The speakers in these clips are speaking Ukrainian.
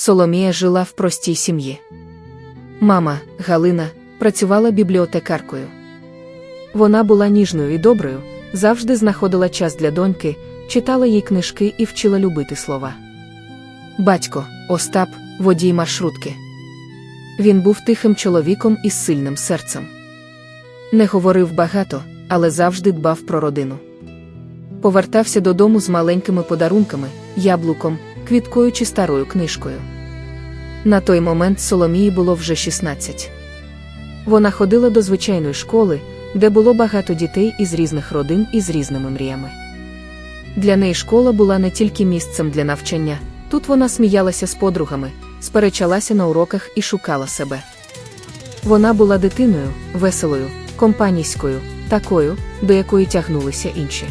Соломія жила в простій сім'ї. Мама, Галина, працювала бібліотекаркою. Вона була ніжною і доброю, завжди знаходила час для доньки, читала їй книжки і вчила любити слова. Батько, Остап, водій маршрутки. Він був тихим чоловіком із сильним серцем. Не говорив багато, але завжди дбав про родину. Повертався додому з маленькими подарунками, яблуком, квіткою чи старою книжкою. На той момент Соломії було вже 16. Вона ходила до звичайної школи, де було багато дітей із різних родин і з різними мріями. Для неї школа була не тільки місцем для навчання, тут вона сміялася з подругами, сперечалася на уроках і шукала себе. Вона була дитиною, веселою, компанійською, такою, до якої тягнулися інші.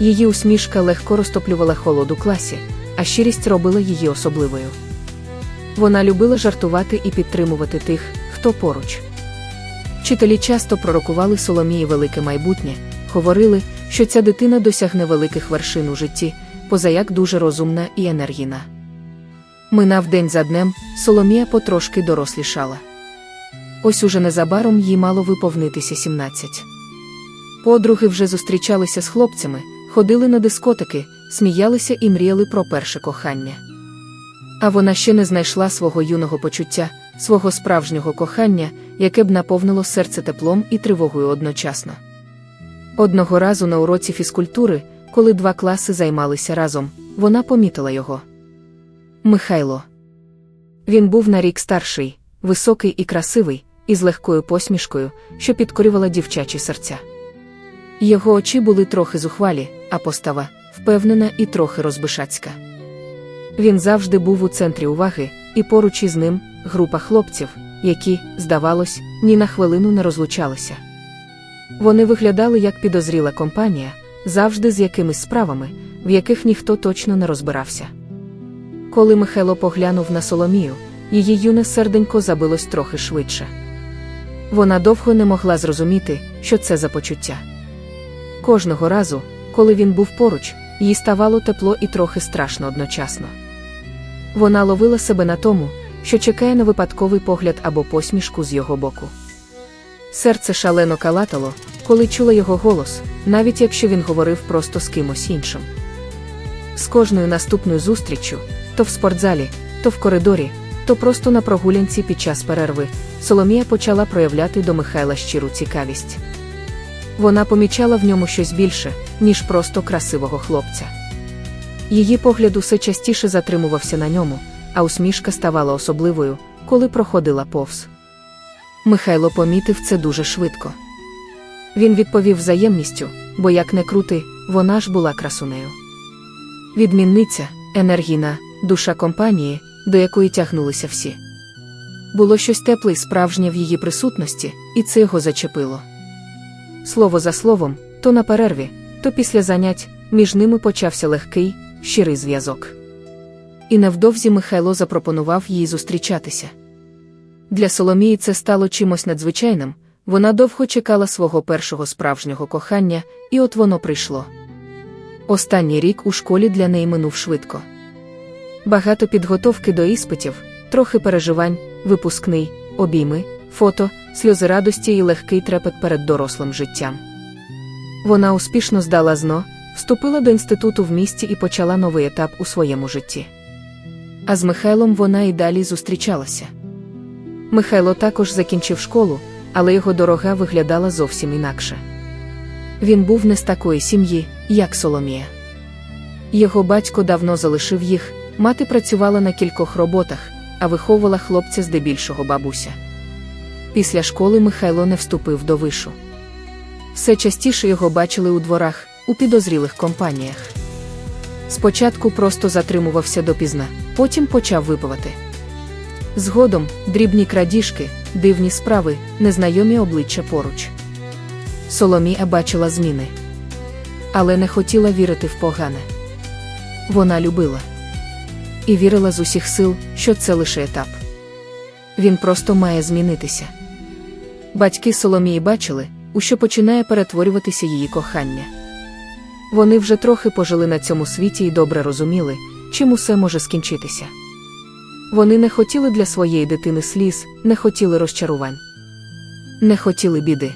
Її усмішка легко розтоплювала холод у класі, а щирість робила її особливою. Вона любила жартувати і підтримувати тих, хто поруч. Вчителі часто пророкували Соломії велике майбутнє, говорили, що ця дитина досягне великих вершин у житті, позаяк дуже розумна і енергійна. Минав день за днем, Соломія потрошки дорослішала. Ось уже незабаром їй мало виповнитися 17. Подруги вже зустрічалися з хлопцями, ходили на дискотеки, сміялися і мріяли про перше кохання. А вона ще не знайшла свого юного почуття, свого справжнього кохання, яке б наповнило серце теплом і тривогою одночасно. Одного разу на уроці фізкультури, коли два класи займалися разом, вона помітила його. Михайло. Він був на рік старший, високий і красивий, із легкою посмішкою, що підкорювала дівчачі серця. Його очі були трохи зухвалі, а постава впевнена і трохи розбишацька. Він завжди був у центрі уваги, і поруч із ним група хлопців, які, здавалось, ні на хвилину не розлучалися. Вони виглядали як підозріла компанія, завжди з якимись справами, в яких ніхто точно не розбирався. Коли Михайло поглянув на Соломію, її юне серденько забилось трохи швидше. Вона довго не могла зрозуміти, що це за почуття. Кожного разу, коли він був поруч, їй ставало тепло і трохи страшно одночасно. Вона ловила себе на тому, що чекає на випадковий погляд або посмішку з його боку. Серце шалено калатало, коли чула його голос, навіть якщо він говорив просто з кимось іншим. З кожною наступною зустріччю, то в спортзалі, то в коридорі, то просто на прогулянці під час перерви, Соломія почала проявляти до Михайла щиру цікавість. Вона помічала в ньому щось більше, ніж просто красивого хлопця. Її погляд усе частіше затримувався на ньому, а усмішка ставала особливою, коли проходила повз. Михайло помітив це дуже швидко. Він відповів взаємністю, бо як не крути, вона ж була красунею. Відмінниця, енергійна, душа компанії, до якої тягнулися всі. Було щось тепле й справжнє в її присутності, і це його зачепило. Слово за словом, то на перерві, то після занять, між ними почався легкий, щирий зв'язок. І невдовзі Михайло запропонував їй зустрічатися. Для Соломії це стало чимось надзвичайним, вона довго чекала свого першого справжнього кохання, і от воно прийшло. Останній рік у школі для неї минув швидко. Багато підготовки до іспитів, трохи переживань, випускний, обійми, фото, сльози радості і легкий трепет перед дорослим життям. Вона успішно здала ЗНО, вступила до інституту в місті і почала новий етап у своєму житті. А з Михайлом вона і далі зустрічалася. Михайло також закінчив школу, але його дорога виглядала зовсім інакше. Він був не з такої сім'ї, як Соломія. Його батько давно залишив їх, мати працювала на кількох роботах, а виховувала хлопця здебільшого бабуся. Після школи Михайло не вступив до вишу. Все частіше його бачили у дворах, у підозрілих компаніях. Спочатку просто затримувався допізна, потім почав випивати. Згодом дрібні крадіжки, дивні справи, незнайомі обличчя поруч. Соломія бачила зміни, але не хотіла вірити в погане. Вона любила і вірила з усіх сил, що це лише етап. Він просто має змінитися. Батьки Соломії бачили, у що починає перетворюватися її кохання. Вони вже трохи пожили на цьому світі і добре розуміли, чим усе може скінчитися. Вони не хотіли для своєї дитини сліз, не хотіли розчарувань, не хотіли біди.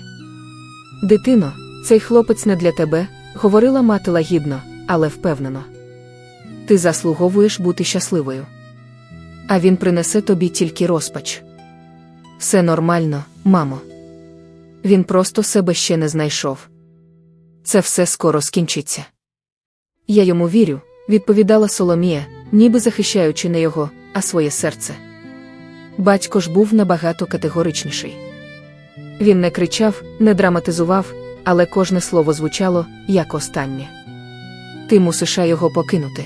Дитино, цей хлопець не для тебе, говорила мати лагідно, але впевнено. Ти заслуговуєш бути щасливою. А він принесе тобі тільки розпач. Все нормально, мамо. Він просто себе ще не знайшов. Це все скоро скінчиться. Я йому вірю, відповідала Соломія, ніби захищаючи не його, а своє серце. Батько ж був набагато категоричніший. Він не кричав, не драматизував, але кожне слово звучало, як останнє. Ти мусиш його покинути.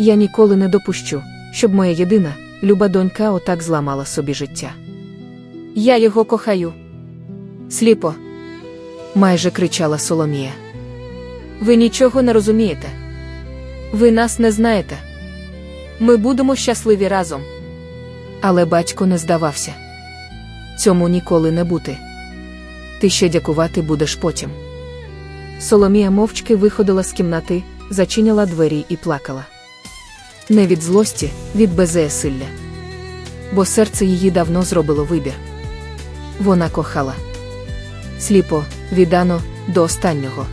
Я ніколи не допущу, щоб моя єдина, люба донька отак зламала собі життя. Я його кохаю. Сліпо. майже кричала Соломія. Ви нічого не розумієте. Ви нас не знаєте. Ми будемо щасливі разом. Але батько не здавався. Цьому ніколи не бути. Ти ще дякувати будеш потім. Соломія мовчки виходила з кімнати, зачиняла двері і плакала. Не від злості, від беззасилля. Бо серце її давно зробило вибір. Вона кохала. Сліпо, віддано, до останнього.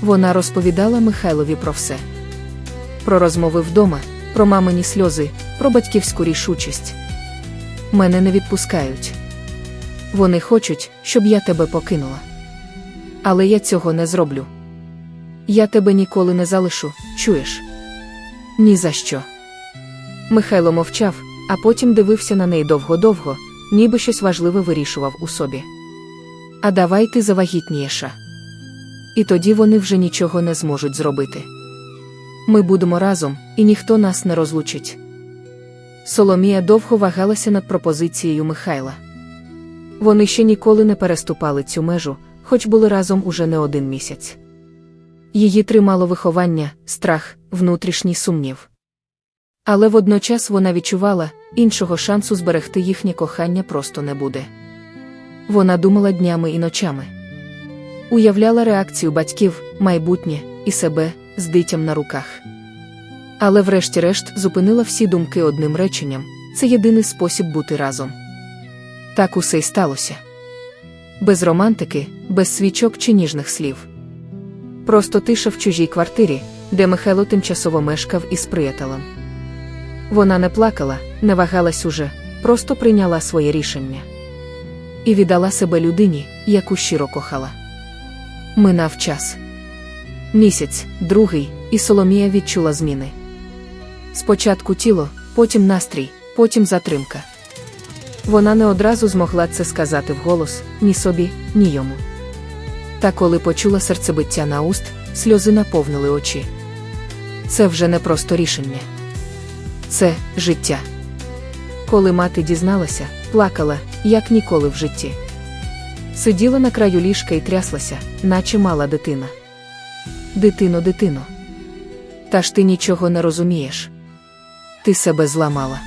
Вона розповідала Михайлові про все. Про розмови вдома, про мамині сльози, про батьківську рішучість. Мене не відпускають. Вони хочуть, щоб я тебе покинула. Але я цього не зроблю. Я тебе ніколи не залишу, чуєш? Ні за що. Михайло мовчав, а потім дивився на неї довго-довго, ніби щось важливе вирішував у собі. А давай ти завагітнієша. І тоді вони вже нічого не зможуть зробити. Ми будемо разом, і ніхто нас не розлучить. Соломія довго вагалася над пропозицією Михайла. Вони ще ніколи не переступали цю межу, хоч були разом уже не один місяць. Її тримало виховання, страх, внутрішній сумнів. Але водночас вона відчувала, іншого шансу зберегти їхнє кохання просто не буде. Вона думала днями і ночами. Уявляла реакцію батьків, майбутнє і себе з дитям на руках. Але врешті-решт зупинила всі думки одним реченням це єдиний спосіб бути разом. Так усе й сталося. Без романтики, без свічок чи ніжних слів. Просто тиша в чужій квартирі, де Михайло тимчасово мешкав із приятелем. Вона не плакала, не вагалась уже, просто прийняла своє рішення. І віддала себе людині, яку щиро кохала. Минав час. Місяць, другий, і Соломія відчула зміни. Спочатку тіло, потім настрій, потім затримка. Вона не одразу змогла це сказати вголос ні собі, ні йому. Та коли почула серцебиття на уст, сльози наповнили очі. Це вже не просто рішення. Це життя. Коли мати дізналася, плакала, як ніколи в житті. Сиділа на краю ліжка і тряслася, наче мала дитина. Дитино, дитино. Та ж ти нічого не розумієш. Ти себе зламала.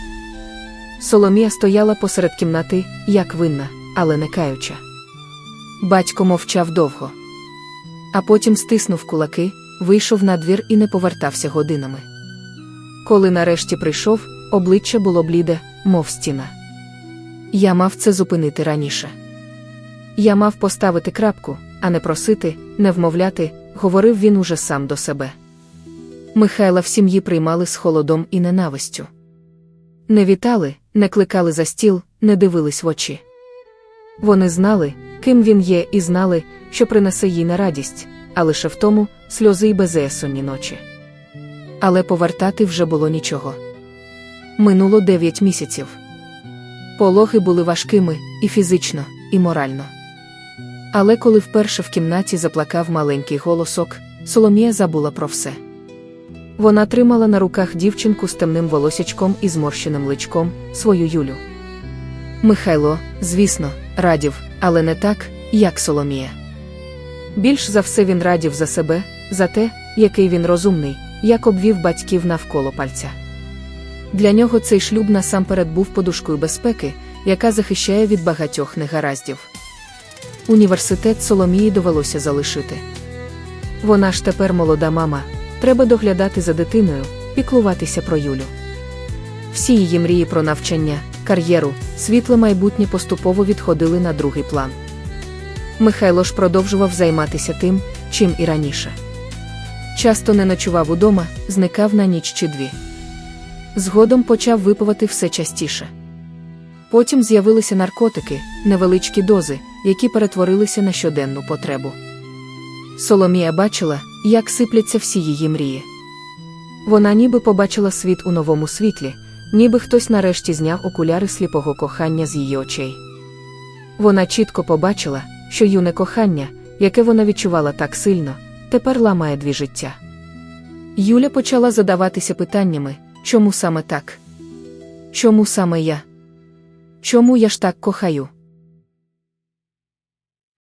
Соломія стояла посеред кімнати, як винна, але не каюча. Батько мовчав довго. А потім стиснув кулаки, вийшов на двір і не повертався годинами. Коли нарешті прийшов, обличчя було бліде, мов стіна. Я мав це зупинити раніше. Я мав поставити крапку, а не просити, не вмовляти, говорив він уже сам до себе. Михайла в сім'ї приймали з холодом і ненавистю. Не вітали, не кликали за стіл, не дивились в очі. Вони знали, ким він є, і знали, що принесе їй на радість, а лише в тому сльози й безесонні ночі. Але повертати вже було нічого. Минуло дев'ять місяців. Пологи були важкими і фізично, і морально. Але коли вперше в кімнаті заплакав маленький голосок, Соломія забула про все. Вона тримала на руках дівчинку з темним волосячком і зморщеним личком, свою Юлю. Михайло, звісно, радів, але не так, як Соломія. Більш за все він радів за себе, за те, який він розумний, як обвів батьків навколо пальця. Для нього цей шлюб насамперед був подушкою безпеки, яка захищає від багатьох негараздів. Університет Соломії довелося залишити. Вона ж тепер молода мама, треба доглядати за дитиною, піклуватися про Юлю. Всі її мрії про навчання, кар'єру, світле майбутнє поступово відходили на другий план. Михайло ж продовжував займатися тим, чим і раніше. Часто не ночував удома, зникав на ніч чи дві. Згодом почав випивати все частіше. Потім з'явилися наркотики, невеличкі дози, які перетворилися на щоденну потребу. Соломія бачила, як сипляться всі її мрії. Вона ніби побачила світ у новому світлі, ніби хтось нарешті зняв окуляри сліпого кохання з її очей. Вона чітко побачила, що юне кохання, яке вона відчувала так сильно, тепер ламає дві життя. Юля почала задаватися питаннями, чому саме так? Чому саме я? Чому я ж так кохаю?